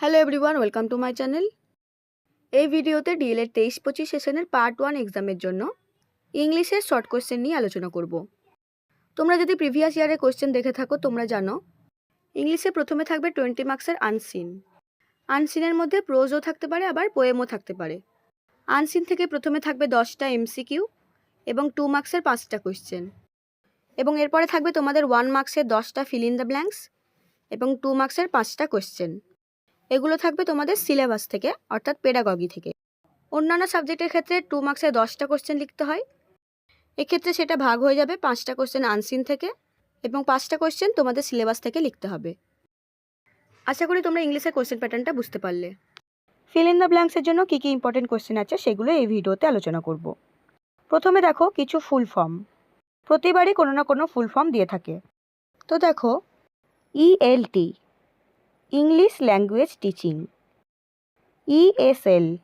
Hello everyone welcome to my channel এই ভিডিওতে ডিএলএর e তেইশ পঁচিশ সেশনের পার্ট ওয়ান এক্সামের জন্য ইংলিশের শর্ট কোয়েশ্চেন নিয়ে আলোচনা করব তোমরা যদি প্রিভিয়াস ইয়ারে কোয়েশ্চেন দেখে থাকো তোমরা জানো ইংলিশে প্রথমে থাকবে টোয়েন্টি মার্কসের আনসিন আনসিনের মধ্যে প্রোজও থাকতে পারে আবার পোয়েমও থাকতে পারে আনসিন থেকে প্রথমে থাকবে দশটা এমসিকিউ এবং টু মার্কসের পাঁচটা কোয়েশ্চেন এবং এরপরে থাকবে তোমাদের ওয়ান মার্কসের দশটা ফিল ইন দ্য ব্ল্যাঙ্কস এবং টু মার্কসের পাঁচটা কোয়েশ্চেন এগুলো থাকবে তোমাদের সিলেবাস থেকে অর্থাৎ পেডাগগি থেকে অন্যান্য সাবজেক্টের ক্ষেত্রে টু মার্কসে দশটা কোশ্চেন লিখতে হয় এক্ষেত্রে সেটা ভাগ হয়ে যাবে পাঁচটা কোশ্চেন আনসিন থেকে এবং পাঁচটা কোশ্চেন তোমাদের সিলেবাস থেকে লিখতে হবে আশা করি তোমরা ইংলিশের কোশ্চেন প্যাটার্নটা বুঝতে পারলে ফিল ইন দ্য ব্ল্যাঙ্কসের জন্য কী কী ইম্পর্টেন্ট কোশ্চেন আছে সেগুলো এই ভিডিওতে আলোচনা করব প্রথমে দেখো কিছু ফুল ফর্ম প্রতিবারই কোনো না কোনো ফুল ফর্ম দিয়ে থাকে তো দেখো ELT e English Language Teaching ESL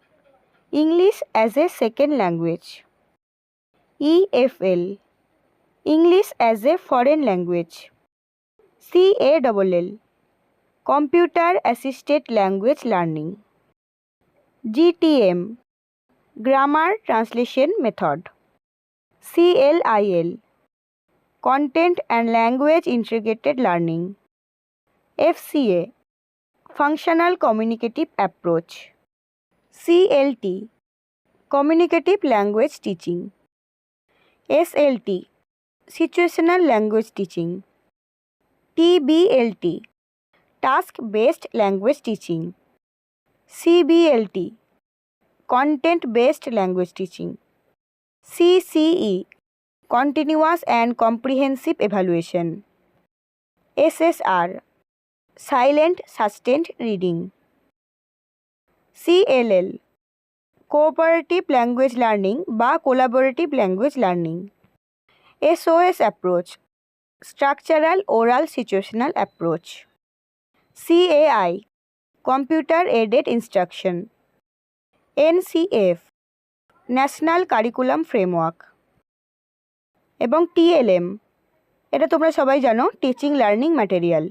English as a Second Language EFL English as a Foreign Language (CAWL), Computer Assisted Language Learning GTM Grammar Translation Method CLIL Content and Language Integrated Learning FCA Functional Communicative Approach CLT Communicative Language Teaching SLT Situational Language Teaching TBLT Task Based Language Teaching CBLT Content Based Language Teaching CCE Continuous and Comprehensive Evaluation SSR silent sustained reading CLL cooperative language learning বা collaborative language learning SOS approach structural oral situational approach CAI computer aided instruction NCF national curriculum framework এবং TLM এটা তোমরা সবাই জানো teaching learning material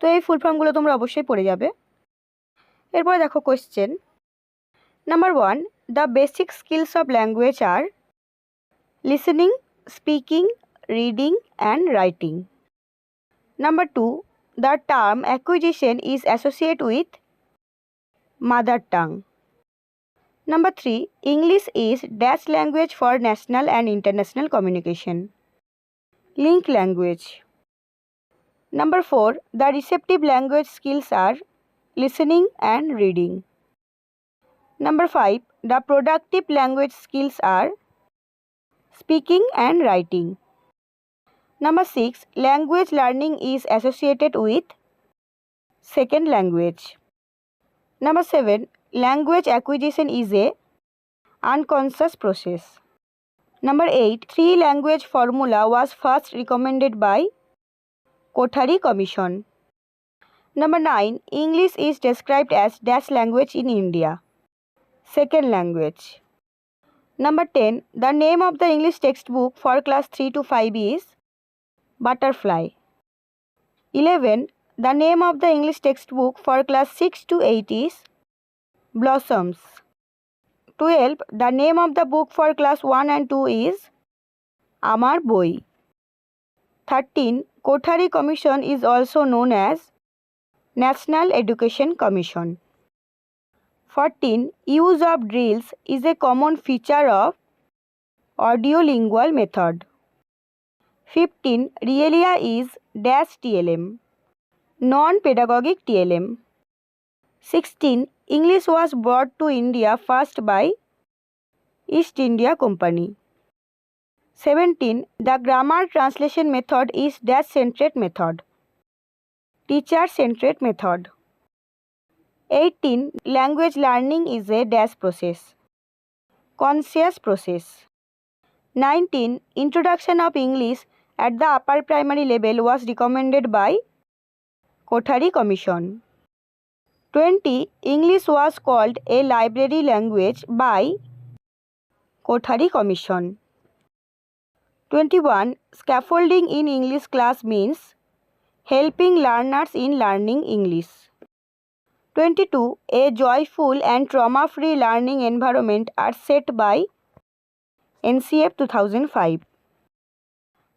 তো এই ফুল ফর্মগুলো তোমরা অবশ্যই পড়ে যাবে এরপরে দেখো question number one the basic skills of language R listening speaking reading and writing number two the term acquisition is associate with mother tongue number three English is dash language for national and international communication link language Number 4. The receptive language skills are listening and reading. Number 5. The productive language skills are speaking and writing. Number 6. Language learning is associated with second language. Number 7. Language acquisition is a unconscious process. Number 8. Three language formula was first recommended by Kothari Commission. Number 9. English is described as dash language in India. Second language. Number 10. The name of the English textbook for class 3 to 5 is Butterfly. 11. The name of the English textbook for class 6 to 8 is Blossoms. 12. The name of the book for class 1 and 2 is Amar Boi. 13. Kothari Commission is also known as National Education Commission. 14. Use of drills is a common feature of audiolingual method. 15. Realia is dash TLM, non-pedagogic TLM. 16. English was brought to India first by East India Company. 17. The grammar translation method is dash centered method. Teacher centered method. 18. Language learning is a dash process. Conscious process. 19. Introduction of English at the upper primary level was recommended by Kothari Commission. 20. English was called a library language by Kothari Commission. 21. Scaffolding in English class means helping learners in learning English. 22. A joyful and trauma free learning environment are set by NCF 2005.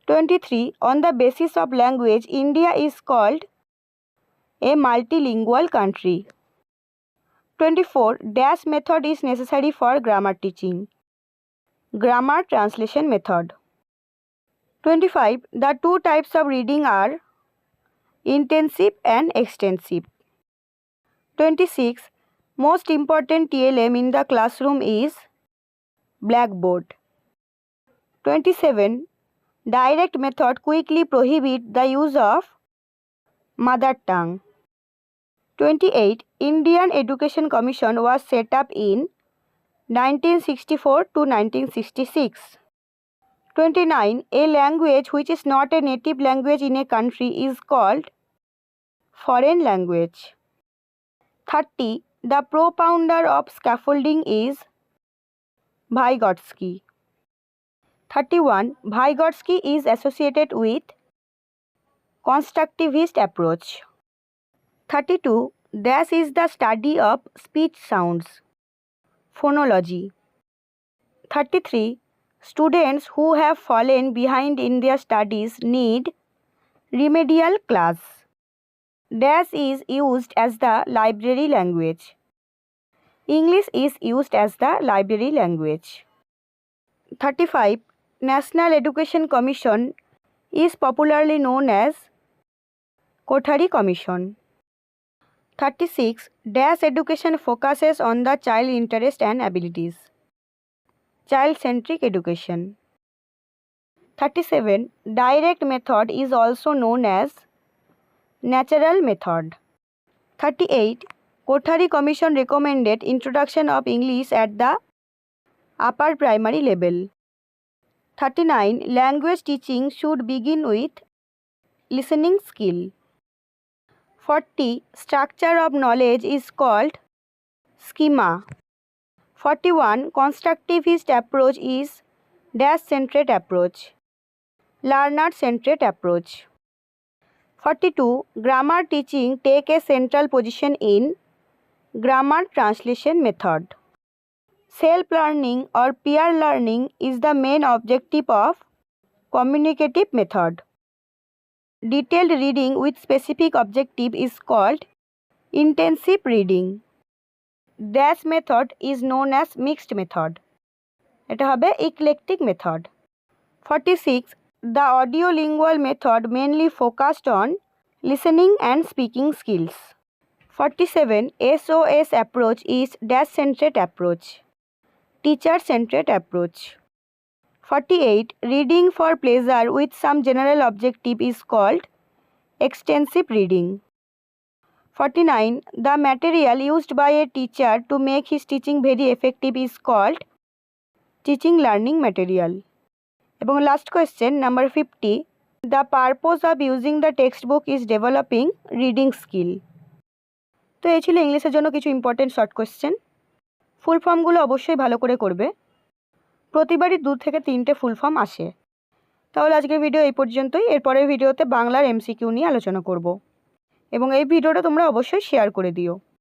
23. On the basis of language, India is called a multilingual country. 24. Dash method is necessary for grammar teaching. Grammar translation method. 25. The two types of reading are intensive and extensive. 26. Most important TLM in the classroom is blackboard. 27. Direct method quickly prohibit the use of mother tongue. 28. Indian Education Commission was set up in 1964 to 1966. 29. A language which is not a native language in a country is called foreign language. 30. The propounder of scaffolding is Vygotsky. 31. Vygotsky is associated with constructivist approach. 32. This is the study of speech sounds. Phonology. 33. Students who have fallen behind in their studies need remedial class. DAS is used as the library language. English is used as the library language. 35. National Education Commission is popularly known as Kothari Commission. 36. DAS education focuses on the child interest and abilities. Child-centric education. 37. Direct method is also known as natural method. 38. Kothari Commission recommended introduction of English at the upper primary level. 39. Language teaching should begin with listening skill. 40. Structure of knowledge is called schema. 41. Constructivist approach is dash centered approach, learner centered approach. 42. Grammar teaching take a central position in grammar translation method. Self-learning or peer learning is the main objective of communicative method. Detailed reading with specific objective is called intensive reading. Dash method is known as mixed method. Eta hobe eclectic method. 46. The audiolingual method mainly focused on listening and speaking skills. 47. SOS approach is dash-centered approach, teacher-centered approach. 48. Reading for pleasure with some general objective is called extensive reading. 49. The material used by a teacher to make his teaching very effective is called teaching learning material. এবং last question number fifty the purpose of using the text book is developing reading skill তো এই ছিল ইংলিশের জন্য কিছু important short question full ফর্মগুলো অবশ্যই ভালো করে করবে প্রতিবারই দু থেকে তিনটে ফুল ফর্ম আসে তাহলে আজকের ভিডিও এই পর্যন্তই এরপরের ভিডিওতে বাংলার এমসিকিউ নিয়ে আলোচনা করবো এবং এই ভিডিওটা তোমরা অবশ্যই শেয়ার করে দিও